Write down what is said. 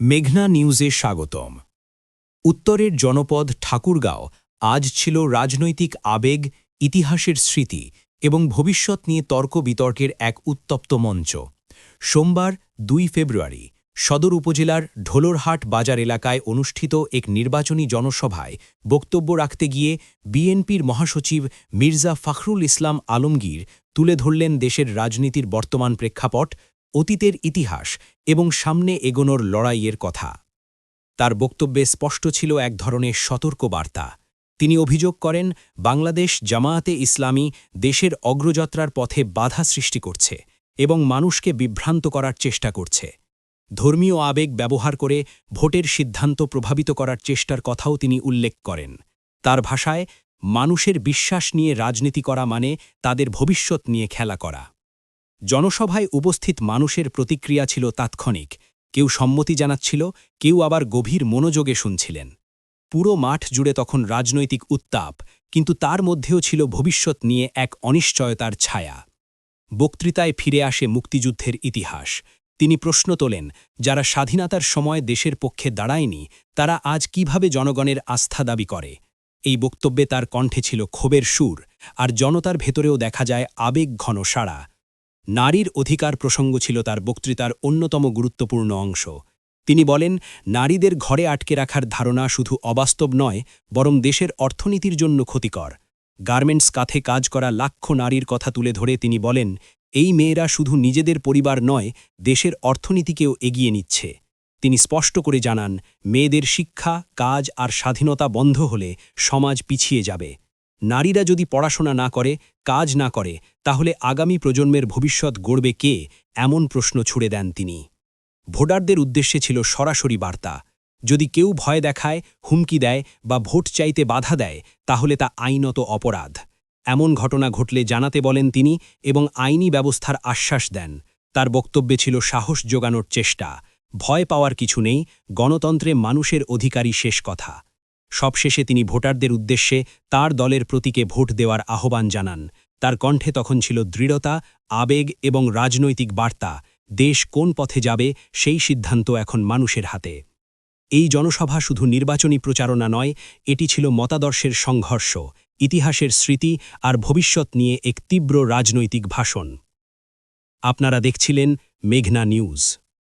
মেঘনা নিউজে স্বাগতম। উত্তরের জনপদ ঠাকুরগাঁও আজ ছিল রাজনৈতিক আবেগ, ইতিহাসের স্মৃতি এবং ভবিষ্যৎ নিয়ে তর্ক বিতর্কের এক উত্তপ্ত মঞ্চ। সোমবার, দুই ফেব্রুয়ারি, সদর উপজেলার ঢোলরহাট বাজার এলাকায় অনুষ্ঠিত এক নির্বাচনী জনসভায় বক্তব্য রাখতে গিয়ে বিএনপির মহাসচিব মির্জা ফখরুল ইসলাম আলমগীর তুলে ধরলেন দেশের রাজনীতির বর্তমান প্রেক্ষাপট অতীতের ইতিহাস এবং সামনে এগোনোর লড়াইয়ের কথা। তার বক্তব্যে স্পষ্ট ছিল এক ধরনের সতর্ক বার্তা তিনি অভিযোগ করেন, বাংলাদেশ জামায়াতে ইসলামী দেশের অগ্রযাত্রার পথে বাধা সৃষ্টি করছে এবং মানুষকে বিভ্রান্ত করার চেষ্টা করছে। ধর্মীয় আবেগ ব্যবহার করে ভোটের সিদ্ধান্ত প্রভাবিত করার চেষ্টার কথাও তিনি উল্লেখ করেন। তার ভাষায়, মানুষের বিশ্বাস নিয়ে রাজনীতি করা মানে তাদের ভবিষ্যৎ নিয়ে খেলা করা। জনসভায় উপস্থিত মানুষের প্রতিক্রিয়া ছিল তাৎক্ষণিক। কেউ সম্মতি জানাচ্ছিল, কেউ আবার গভীর মনোযোগে শুনছিলেন। পুরো মাঠ জুড়ে তখন রাজনৈতিক উত্তাপ, কিন্তু তার মধ্যেও ছিল ভবিষ্যৎ নিয়ে এক অনিশ্চয়তার ছায়া। বক্তৃতায় ফিরে আসে মুক্তিযুদ্ধের ইতিহাস। তিনি প্রশ্ন তোলেন, যারা স্বাধীনতার সময় দেশের পক্ষে দাঁড়ায়নি, তারা আজ কীভাবে জনগণের আস্থা দাবি করে? এই বক্তব্যে তার কণ্ঠে ছিল ক্ষোভের সুর, আর জনতার ভেতরেও দেখা যায় আবেগ ঘন সাড়া। নারীর অধিকার প্রসঙ্গ ছিল তার বক্তৃতার অন্যতম গুরুত্বপূর্ণ অংশ। তিনি বলেন, নারীদের ঘরে আটকে রাখার ধারণা শুধু অবাস্তব নয়, বরং দেশের অর্থনীতির জন্য ক্ষতিকর। গার্মেন্টস কাথে কাজ করা লাক্ষ নারীর কথা তুলে ধরে তিনি বলেন, এই মেয়েরা শুধু নিজেদের পরিবার নয়, দেশের অর্থনীতিকেও এগিয়ে নিচ্ছে। তিনি স্পষ্ট করে জানান, মেয়েদের শিক্ষা, কাজ আর স্বাধীনতা বন্ধ হলে সমাজ পিছিয়ে যাবে। নারীরা যদি পড়াশোনা না করে, কাজ না করে, তাহলে আগামী প্রজন্মের ভবিষ্যৎ গড়বে কে? এমন প্রশ্ন ছুড়ে দেন তিনি। ভোটারদের উদ্দেশ্যে ছিল সরাসরি বার্তা। যদি কেউ ভয় দেখায়, হুমকি দেয় বা ভোট চাইতে বাধা দেয়, তাহলে তা আইনত অপরাধ। এমন ঘটনা ঘটলে জানাতে বলেন তিনি এবং আইনি ব্যবস্থার আশ্বাস দেন। তার বক্তব্যে ছিল সাহস জোগানোর চেষ্টা। ভয় পাওয়ার কিছু নেই, গণতন্ত্রে মানুষের অধিকারই শেষ কথা। সবশেষে তিনি ভোটারদের উদ্দেশ্যে তার দলের প্রতীকে ভোট দেওয়ার আহ্বান জানান। তার কণ্ঠে তখন ছিল দৃঢ়তা, আবেগ এবং রাজনৈতিক বার্তা। দেশ কোন পথে যাবে, সেই সিদ্ধান্ত এখন মানুষের হাতে। এই জনসভা শুধু নির্বাচনী প্রচারণা নয়, এটি ছিল মতাদর্শের সংঘর্ষ, ইতিহাসের স্মৃতি আর ভবিষ্যৎ নিয়ে এক তীব্র রাজনৈতিক ভাষণ। আপনারা দেখছিলেন মেঘনা নিউজ।